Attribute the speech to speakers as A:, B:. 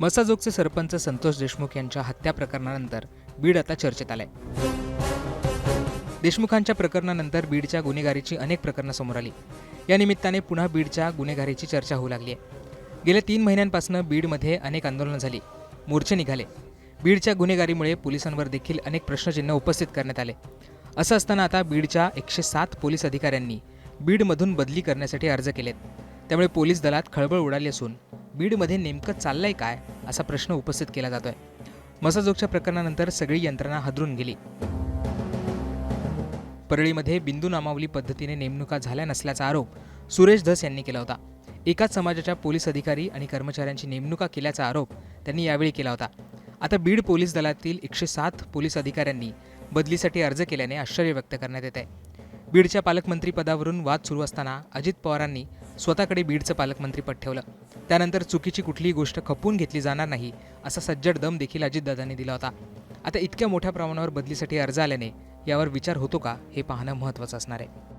A: मसाजोगचे सरपंच संतोष देशमुख यांच्या हत्या प्रकरणानंतर बीड आता चर्चेत आलंय. देशमुखांच्या प्रकरणानंतर बीडच्या गुन्हेगारीची अनेक प्रकरणं समोर आली. या निमित्ताने पुन्हा बीडच्या गुन्हेगारीची चर्चा होऊ लागली आहे. गेल्या तीन महिन्यांपासून बीडमध्ये अनेक आंदोलनं झाली. मोर्चे निघाले. बीडच्या गुन्हेगारीमुळे पोलिसांवर देखील अनेक प्रश्नचिन्ह उपस्थित करण्यात आले. असं असताना आता बीडच्या एकशे सात पोलीस अधिकाऱ्यांनी बीडमधून बदली करण्यासाठी अर्ज केलेत. त्यामुळे पोलीस दलात खळबळ उडाली असून बीडमध्ये नेमकं चाललंय काय असा प्रश्न उपस्थित केला जातोय. मसाजोगच्या प्रकरणानंतर सगळी यंत्रणा हादरून गेली. परळीमध्ये बिंदू नामावली पद्धतीने नेमणुका झाल्या नसल्याचा आरोप सुरेश धस यांनी केला होता. एकाच समाजाच्या पोलीस अधिकारी आणि कर्मचाऱ्यांची नेमणुका केल्याचा आरोप त्यांनी यावेळी केला होता. आता बीड पोलीस दलातील एकशे सात पोलीस अधिकाऱ्यांनी बदलीसाठी अर्ज केल्याने आश्चर्य व्यक्त करण्यात येत आहे बीडच्या पालकमंत्री पदावरून वाद सुरू असताना अजित पवारांनी स्वतःकडे बीडचं पालकमंत्रीपद ठेवलं. त्यानंतर चुकीची कुठलीही गोष्ट खपवून घेतली जाणार नाही असा सज्जड दम देखील अजितदादांनी दिला होता. आता इतक्या मोठ्या प्रमाणावर बदलीसाठी अर्ज आल्याने यावर विचार होतो का हे पाहणं महत्त्वाचं असणार आहे.